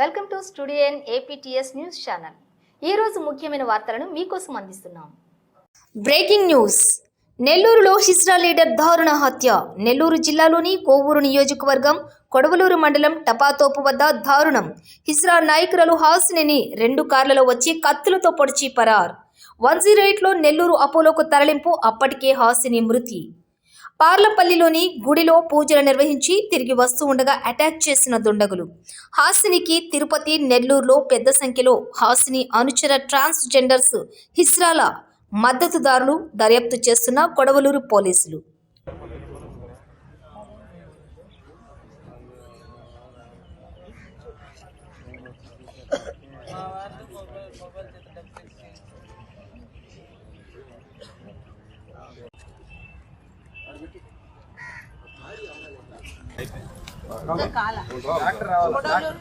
Welcome to studio APTS news channel. ఈ రోజు ముఖ్యమైన వార్తలను మీకోసం అందిస్తున్నాం. Breaking news. నెల్లూరులో హిజ్రా లీడర్ దారుణ హత్య. నెల్లూరు జిల్లాలోని కోవూరు నియోజకవర్గం కొడవలూరు మండలం టపాతోపు వద్ద దారుణం. హిజ్రా నాయకురాలు హాసినిని రెండు కార్లలో వచ్చి కత్తులతో పొడిచి పరార్. వన్ జీరో ఎయిట్లో నెల్లూరు అపోలోకు తరలింపు అప్పటికే హాసిని మృతి. పార్లపల్లిలోని గుడిలో పూజలు నిర్వహించి తిరిగి వస్తూ ఉండగా అటాక్ చేసిన దుండగులు. హాసినికి తిరుపతి నెల్లూరులో పెద్ద సంఖ్యలో హాసిని అనుచర ట్రాన్స్జెండర్స్ హిస్రాల మద్దతుదారులు దర్యాప్తు చేస్తున్న కొడవలూరు పోలీసులు.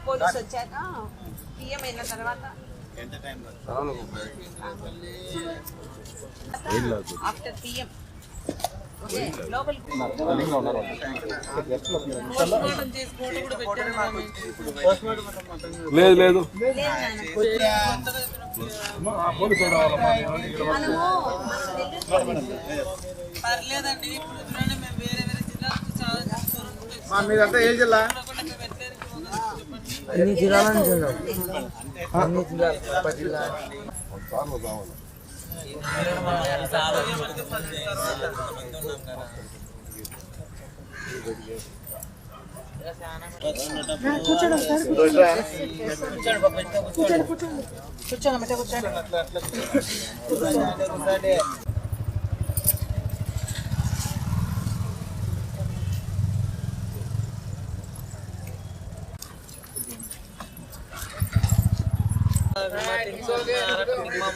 పోలీస్ వచ్చాక పిఎం అయిన తర్వాత ఆఫ్టర్ పిఎం ఓకే లేదు లేదు. పర్లేదండి ఇప్పుడు చూడండి మేము వేరే వేరే జిల్లాలకు చాలా చూస్తున్నాం. మీదంతా ఏ జిల్లా కూడా మేము పెట్టలేదు అన్ని జిల్లాల నుంచి ఉన్నాం అన్ని జిల్లాలు పది జిల్లాలు మా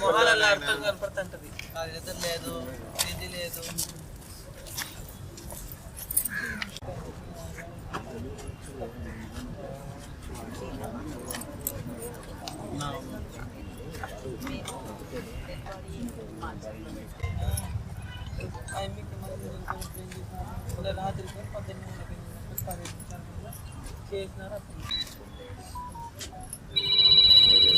మొహాలలో అర్థం కనపడుతుంటది అది ఎదురు లేదు ఇది లేదు రాత్రి పద్దెనిమిది పదిహేను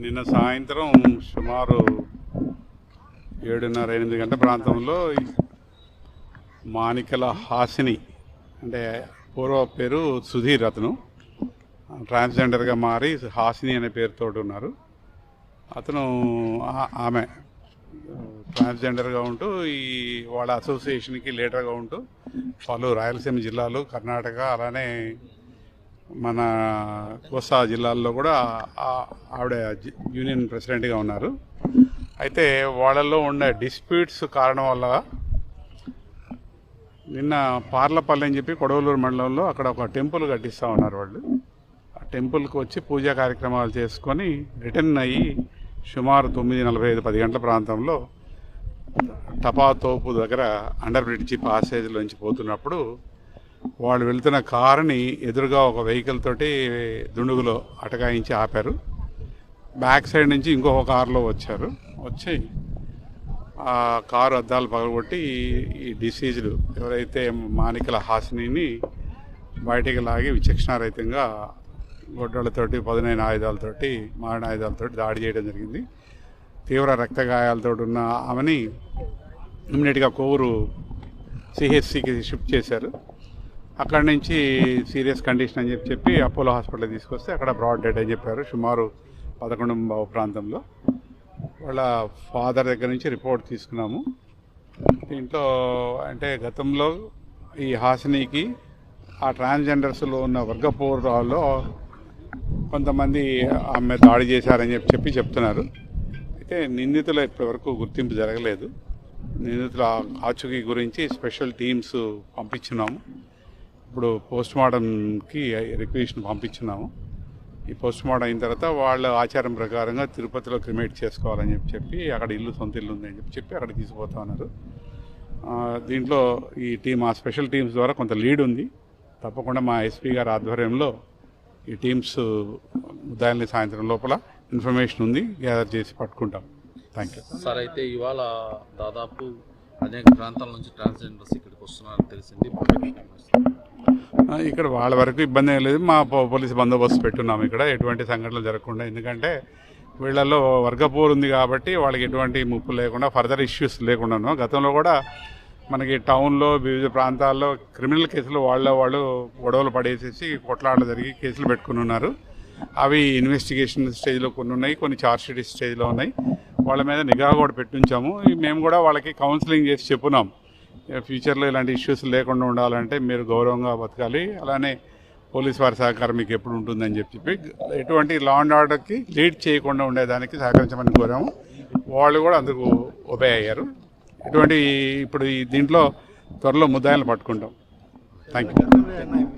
నిన్న సాయంత్రం సుమారు ఏడున్నర ఎనిమిది గంటల ప్రాంతంలో మాణికల మానికల హాసిని అంటే పూర్వ పేరు సుధీర్ అతను. ట్రాన్స్జెండర్గా మారి హాసిని అనే పేరుతో ఉన్నారు. అతను ఆమె ట్రాన్స్జెండర్గా ఉంటూ ఈ వాళ్ళ అసోసియేషన్కి లీడర్గా ఉంటూ పలు రాయలసీమ జిల్లాలు కర్ణాటక అలానే మన కోస్తా జిల్లాల్లో కూడా ఆవిడ యూనియన్ ప్రెసిడెంట్గా ఉన్నారు. అయితే వాళ్ళల్లో ఉండే డిస్ప్యూట్స్ కారణం వల్ల నిన్న పార్లపల్లి అని చెప్పి కొడవలూరు మండలంలో అక్కడ ఒక టెంపుల్ కట్టిస్తూ ఉన్నారు వాళ్ళు. ఆ టెంపుల్కి వచ్చి పూజా కార్యక్రమాలు చేసుకొని రిటర్న్ అయ్యి సుమారు తొమ్మిది నలభై ఐదు పది గంటల ప్రాంతంలో టపాతోపు దగ్గర అండర్ బ్రిడ్జి పాసేజ్లోంచి పోతున్నప్పుడు వాళ్ళు వెళ్తున్న కారుని ఎదురుగా ఒక వెహికల్ తోటి దుండుగులో అటకాయించి ఆపారు. బ్యాక్ సైడ్ నుంచి ఇంకొక కారులో వచ్చారు. వచ్చి ఆ కారు అద్దాలు పగలగొట్టి ఈ- డిసీజులు ఎవరైతే మానికల హాసినిని బయటికి లాగి విచక్షణారహితంగా గొడ్డలతోటి పదునైన ఆయుధాలతోటి మారణ ఆయుధాలతోటి దాడి చేయడం జరిగింది. తీవ్ర రక్తగాయాలతో ఉన్న ఆమెని ఇమ్మీడియట్గా కోవూరు సిహెచ్సికి షిఫ్ట్ చేశారు. అక్కడ నుంచి సీరియస్ కండిషన్ అని చెప్పి చెప్పి అపోలో హాస్పిటల్ తీసుకొస్తే అక్కడ బ్రాడ్ డెడ్ అని చెప్పారు సుమారు పదకొండు బావు ప్రాంతంలో. వాళ్ళ ఫాదర్ దగ్గర నుంచి రిపోర్ట్ తీసుకున్నాము. దీంట్లో అంటే గతంలో ఈ హాసినికి ఆ ట్రాన్స్జెండర్స్లో ఉన్న వర్గపోరాల్లో కొంతమంది ఆమె దాడి చేశారని చెప్పి చెప్పి చెప్తున్నారు. అయితే నిందితుల ఇప్పటివరకు గుర్తింపు జరగలేదు. నిందితుల ఆచూకీ గురించి స్పెషల్ టీమ్స్ పంపించున్నాము. ఇప్పుడు పోస్ట్ మార్టంకి రిక్వెషన్ పంపించున్నాము. ఈ పోస్ట్ మార్టం అయిన తర్వాత వాళ్ళ ఆచారం ప్రకారంగా తిరుపతిలో క్రిమేట్ చేసుకోవాలని చెప్పి చెప్పి అక్కడ ఇల్లు సొంత ఇల్లు ఉందని చెప్పి చెప్పి అక్కడ తీసుకుపోతా ఉన్నారు. దీంట్లో ఈ టీం ఆ స్పెషల్ టీమ్స్ ద్వారా కొంత లీడ్ ఉంది. తప్పకుండా మా ఎస్పీ గారి ఆధ్వర్యంలో ఈ టీమ్స్ ముద్దాయిల్ని సాయంత్రం లోపల ఇన్ఫర్మేషన్ ఉంది గ్యాదర్ చేసి పట్టుకుంటాం. థ్యాంక్ యూ సార్ అయితే ఇవాళ దాదాపు అనేక ప్రాంతాల నుంచి ట్రాన్స్జెండర్స్ ఇక్కడికి వస్తున్నారని తెలిసింది. ఇక్కడ వాళ్ళ వరకు ఇబ్బంది ఏం లేదు. మా పోలీసు బందోబస్తు పెట్టున్నాం ఇక్కడ. ఎటువంటి సంఘటనలు జరగకుండా ఎందుకంటే వీళ్ళల్లో వర్గపోరు ఉంది కాబట్టి వాళ్ళకి ఎటువంటి ముప్పు లేకుండా ఫర్దర్ ఇష్యూస్ లేకుండాను. గతంలో కూడా మనకి టౌన్లో వివిధ ప్రాంతాల్లో క్రిమినల్ కేసులు వాళ్ళ వాళ్ళు గొడవలు పడేసేసి కొట్లాటలు జరిగి కేసులు పెట్టుకుని ఉన్నారు. అవి ఇన్వెస్టిగేషన్ స్టేజ్లో కొన్ని ఉన్నాయి కొన్ని చార్జ్ షీట్ స్టేజ్లో ఉన్నాయి. వాళ్ళ మీద నిఘా కూడా పెట్టించాము. మేము కూడా వాళ్ళకి కౌన్సిలింగ్ చేసి చెప్పున్నాం. ఫ్యూచర్లో ఇలాంటి ఇష్యూస్ లేకుండా ఉండాలంటే మీరు గౌరవంగా బతకాలి. అలానే పోలీస్ వారి సహకారం మీకు ఎప్పుడు ఉంటుందని చెప్పి చెప్పి ఎటువంటి లా అండ్ ఆర్డర్కి లీడ్ చేయకుండా ఉండేదానికి సహకరించమని కోరాము. వాళ్ళు కూడా అందుకు ఒబే అయ్యారు. ఇటువంటి ఇప్పుడు ఈ దీంట్లో త్వరలో ముద్దాయిలు పట్టుకుంటాం. థ్యాంక్ యూ అట్లేం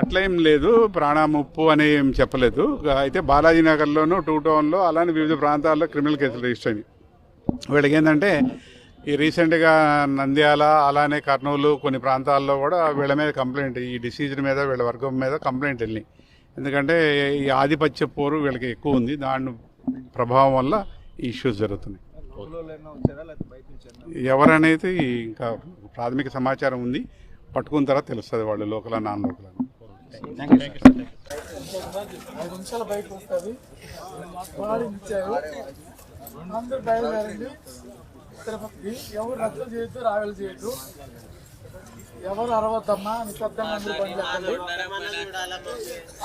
అట్లా ఏం లేదు ప్రాణముప్పు అని ఏం చెప్పలేదు. అయితే బాలాజీ నగర్లోను టూ టౌన్లో అలానే వివిధ ప్రాంతాల్లో క్రిమినల్ కేసులు రిజిస్టర్ అయినాయి. వీళ్ళకి ఏంటంటే ఈ రీసెంట్గా నంద్యాల అలానే కర్నూలు కొన్ని ప్రాంతాల్లో కూడా వీళ్ళ మీద కంప్లైంట్ ఈ డిసీజ్ మీద వీళ్ళ వర్గం మీద కంప్లైంట్ వెళ్ళినాయి. ఎందుకంటే ఈ ఆధిపత్య పోరు వీళ్ళకి ఎక్కువ ఉంది. దాని ప్రభావం వల్ల ఇష్యూస్ జరుగుతున్నాయి. ఎవరనేది ఇంకా ప్రాథమిక సమాచారం ఉంది. పట్టుకున్న తర్వాత తెలుస్తుంది వాళ్ళు లోకల్ నాన్ లోకల్. అందరూ బయలుదేరండి. తిరుపతికి ఎవరు రద్దు చేయొద్దు రావెలు చేయొద్దు ఎవరు అరవద్దమ్మా? నిశ్శబ్దంగా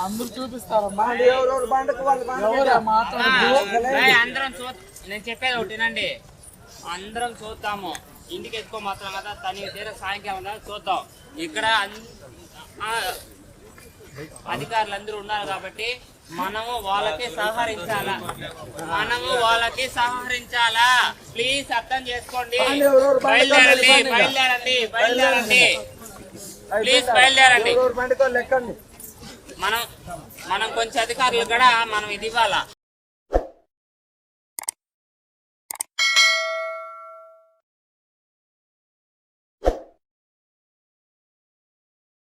అందరూ చూపిస్తారమ్మా. ఎవరు నేను చెప్పేది ఒకటి వినండి. అందరం చూద్దాము. ఇంటికి ఎక్కువ మాత్రం కదా తన తీర సాయంకాలం చూద్దాం. ఇక్కడ అధికారులు అందరూ ఉన్నారు కాబట్టి మనము వాళ్ళకి సహకరించాలా? మనము వాళ్ళకి సహకరించాలా? ప్లీజ్ అర్థం చేసుకోండి. బయలుదేరండి బయలుదేరండి బయలుదేరండి. ప్లీజ్ బయలుదేరండి. మనం మనం కొంచెం అధికారులు కూడా మనం ఇది ఇవ్వాలా?